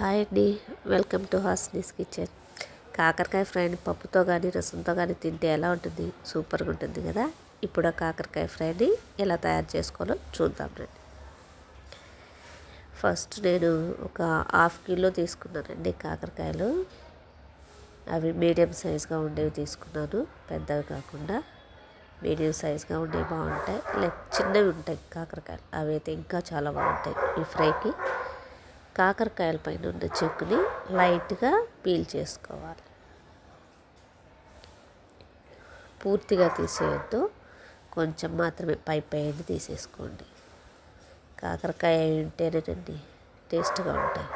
Hi అండి. Welcome to Hasni's kitchen. కాకరకాయ ఫ్రైని పప్పుతో కానీ రసంతో కానీ తింటే ఎలా ఉంటుంది? సూపర్గా ఉంటుంది కదా? ఇప్పుడు ఆ కాకరకాయ ఫ్రైని ఎలా తయారు చేసుకోవాలో చూద్దాం రండి. ఫస్ట్ నేను ఒక హాఫ్ కిలో తీసుకున్నానండి కాకరకాయలు. అవి మీడియం సైజ్గా ఉండేవి తీసుకున్నాను. పెద్దవి కాకుండా మీడియం సైజ్గా ఉండేవి బాగుంటాయి. లేక చిన్నవి ఉంటాయి కాకరకాయలు. అవి అయితే ఇంకా చాలా బాగుంటాయి ఈ ఫ్రైకి. కాకరకాయల పైన ఉన్న చెక్కుని లైట్గా పీల్ చేసుకోవాలి. పూర్తిగా తీసేయద్దు. కొంచెం మాత్రమే పై పైన తీసేసుకోండి. కాకరకాయ ఉంటేనేనండి టేస్ట్గా ఉంటాయి.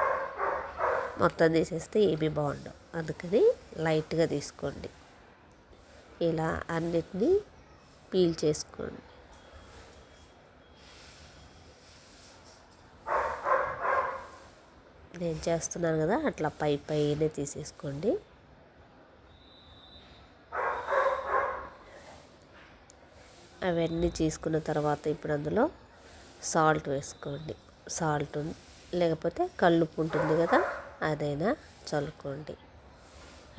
మొత్తం తీసేస్తే ఏమీ బాగుండవు. అందుకని లైట్గా తీసుకోండి. ఇలా అన్నిటినీ పీల్ చేసుకోండి. నేను చేస్తున్నాను కదా అట్లా పై పైనే తీసేసుకోండి. అవన్నీ తీసుకున్న తర్వాత ఇప్పుడు అందులో సాల్ట్ వేసుకోండి. సాల్ట్ లేకపోతే కళ్ళుప్పు ఉంటుంది కదా అదైనా చల్లుకోండి.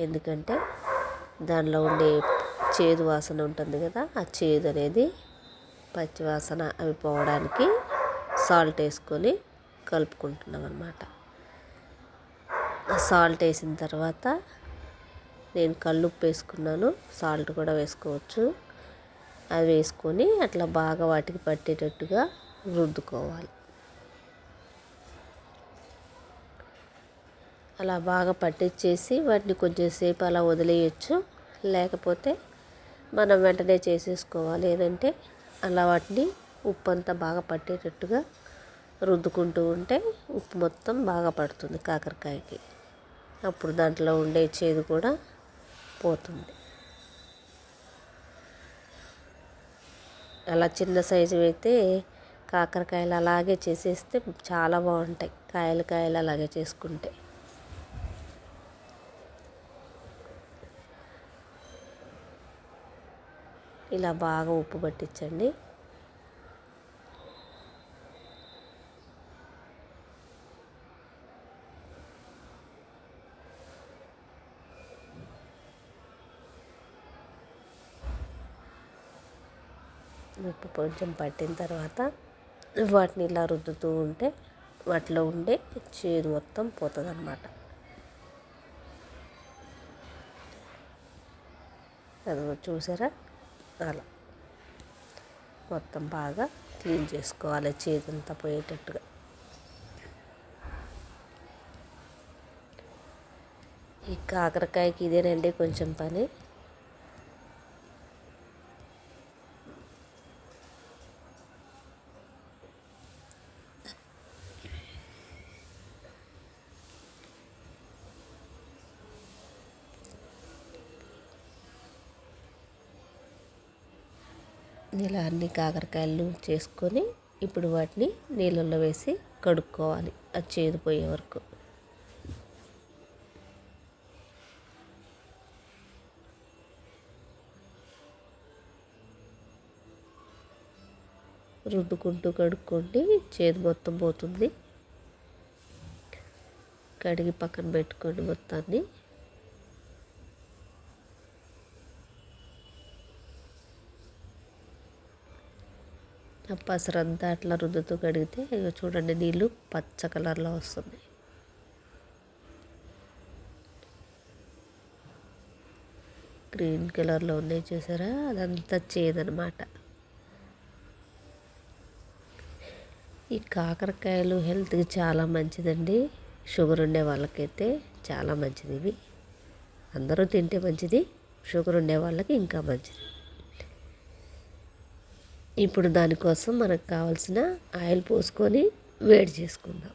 ఎందుకంటే దానిలో ఉండే చేదు వాసన ఉంటుంది కదా ఆ చేదు అనేది పచ్చివాసన అవి పోవడానికి సాల్ట్ వేసుకొని కలుపుకుంటున్నాం అన్నమాట. సాల్ట్ వేసిన తర్వాత నేను కల్లుప్పు వేసుకున్నాను సాల్ట్ కూడా వేసుకోవచ్చు. అది వేసుకొని అట్లా బాగా వాటికి పట్టేటట్టుగా రుద్దుకోవాలి. అలా బాగా పట్టించేసి వాటిని కొంచెంసేపు అలా వదిలేయచ్చు. లేకపోతే మనం వెంటనే చేసేసుకోవాలి. ఏంటంటే అలా వాటిని ఉప్పు అంతా బాగా పట్టేటట్టుగా రుద్దుకుంటూ ఉంటే ఉప్పు మొత్తం బాగా పడుతుంది కాకరకాయకి. అప్పుడు దాంట్లో ఉండే చేదు కూడా పోతుంది. అలా చిన్న సైజు అయితే కాకరకాయలు అలాగే చేసేస్తే చాలా బాగుంటాయి. కాయలు కాయలు అలాగే చేసుకుంటే. ఇలా బాగా ఉప్పు పట్టించండి. ఉప్పు కొంచెం పట్టిన తర్వాత వాటిని ఇలా రుద్దుతూ ఉంటే వాటిలో ఉండే చేదు మొత్తం పోతుంది అన్నమాట అది చూసారా? అలా. మొత్తం బాగా క్లీన్ చేసుకోవాలి చేదంతా పోయేటట్టుగా. ఈ కాకరకాయకి ఇదేనండి కొంచెం పని. ఇలా అన్ని కాకరకాయలు చేసుకొని ఇప్పుడు వాటిని నీళ్ళల్లో వేసి కడుక్కోవాలి. అది చేదిపోయే వరకు. రుద్దుకుంటూ కడుక్కోండి. చేదు మొత్తం పోతుంది. కడిగి పక్కన పెట్టుకోండి మొత్తాన్ని. ఆ పసరంతా అట్లా రుద్దుతూ కడిగితే ఇక చూడండి నీళ్ళు పచ్చ కలర్లో వస్తుంది. గ్రీన్ కలర్లో ఉన్నాయి చూసారా? అదంతా చేదనమాట. ఈ కాకరకాయలు హెల్త్కి చాలా మంచిదండి. షుగర్ ఉండే వాళ్ళకైతే చాలా మంచిది ఇవి. అందరూ తింటే మంచిది షుగర్ ఉండే వాళ్ళకి ఇంకా మంచిది. ఇప్పుడు దానికోసం మనకు కావాల్సిన ఆయిల్ పోసుకొని వేడి చేసుకుందాం.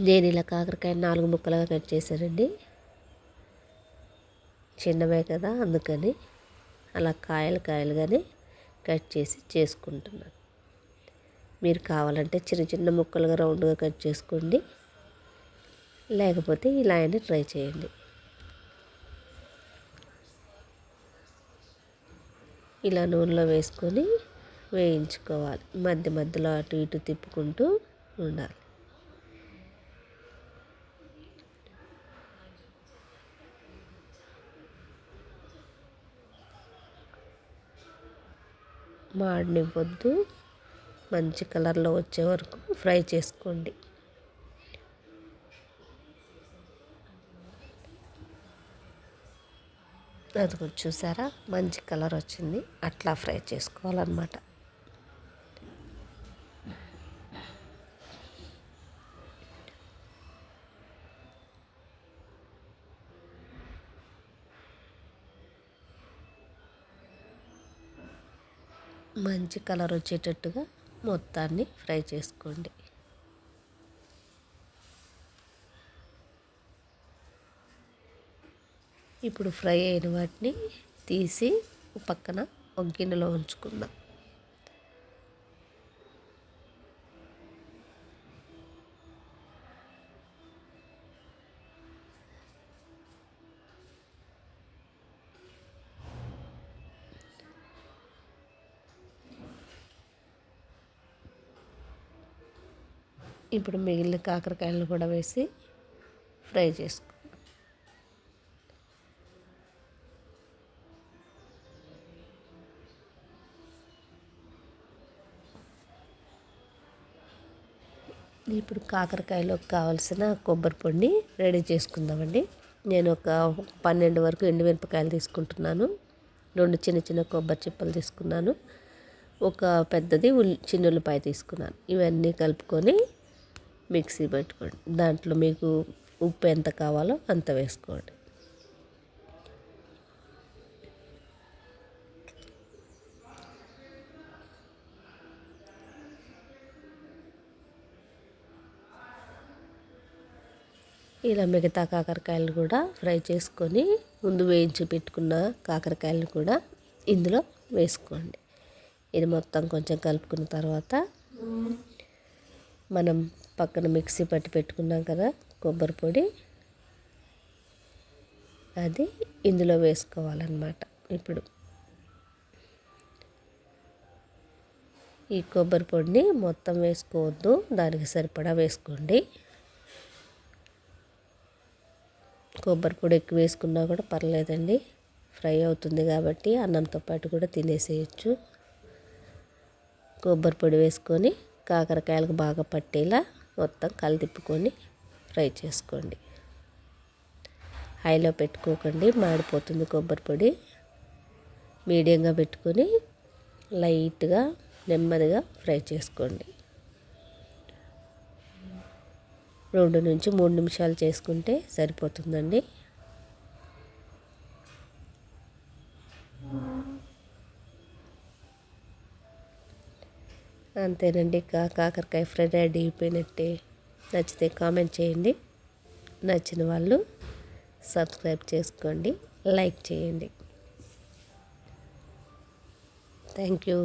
నేను ఇలా కాకరకాయ నాలుగు ముక్కలుగా కట్ చేశానండి. చిన్నవే కదా అందుకని అలా కాయలు కాయలుగానే కట్ చేసి చేసుకుంటున్నాను. మీరు కావాలంటే చిన్న చిన్న ముక్కలుగా రౌండ్గా కట్ చేసుకోండి. లేకపోతే ఇలా అయినా ట్రై చేయండి. ఇలా నూనెలో వేసుకొని వేయించుకోవాలి. మధ్య మధ్యలో అటు ఇటు తిప్పుకుంటూ ఉండాలి. మాడనివ్వద్దు. మంచి కలర్లో వచ్చే వరకు ఫ్రై చేసుకోండి. అది చూసారా? మంచి కలర్ వచ్చింది. అట్లా ఫ్రై చేసుకోవాలన్నమాట. మంచి కలర్ వచ్చేటట్టుగా మొత్తాన్ని ఫ్రై చేసుకోండి. ఇప్పుడు ఫ్రై అయిన వాటిని తీసి పక్కన ఒక గిన్నెలో ఉంచుకుందాం. ఇప్పుడు మిగిలిన కాకరకాయలను కూడా వేసి ఫ్రై చేసుకో ఇప్పుడు కాకరకాయలోకి కావాల్సిన కొబ్బరి పొడిని రెడీ చేసుకుందామండి. నేను ఒక పన్నెండు వరకు ఎండుమిరపకాయలు తీసుకుంటున్నాను. రెండు చిన్న చిన్న కొబ్బరి చిప్పలు తీసుకున్నాను. ఒక పెద్దది ఉల్లి చిన్న ఉల్లిపాయ తీసుకున్నాను. ఇవన్నీ కలుపుకొని మిక్సీ పెట్టుకోండి. దాంట్లో మీకు ఉప్పు ఎంత కావాలో అంత వేసుకోండి. ఇలా మిగతా కాకరకాయలు కూడా ఫ్రై చేసుకొని ముందు వేయించి పెట్టుకున్న కాకరకాయలు కూడా ఇందులో వేసుకోండి. ఇది మొత్తం కొంచెం కలుపుకున్న తర్వాత మనం పక్కన మిక్సీ పట్టి పెట్టుకున్నాం కదా కొబ్బరి పొడి. అది ఇందులో వేసుకోవాలన్నమాట ఇప్పుడు. ఈ కొబ్బరి పొడిని మొత్తం వేసుకోవద్దు దానికి సరిపడా వేసుకోండి. కొబ్బరి పొడి ఎక్కువ వేసుకున్నా కూడా పర్లేదండి. ఫ్రై అవుతుంది కాబట్టి అన్నంతో పాటు కూడా తినేసేయచ్చు. కొబ్బరి పొడి వేసుకొని కాకరకాయలకు బాగా పట్టేలా మొత్తం కలిదిప్పుకొని ఫ్రై చేసుకోండి. హైలో పెట్టుకోకండి మాడిపోతుంది కొబ్బరి పొడి. మీడియంగా పెట్టుకొని లైట్గా నెమ్మదిగా ఫ్రై చేసుకోండి. రెండు నుంచి మూడు నిమిషాలు చేసుకుంటే సరిపోతుందండి. అంతేనండి. కా కాకరకాయ ఫ్రై రెడీ అయిపోయినట్టే నచ్చితే కామెంట్ చేయండి. నచ్చిన వాళ్ళు సబ్స్క్రైబ్ చేసుకోండి. లైక్ చేయండి. Thank you.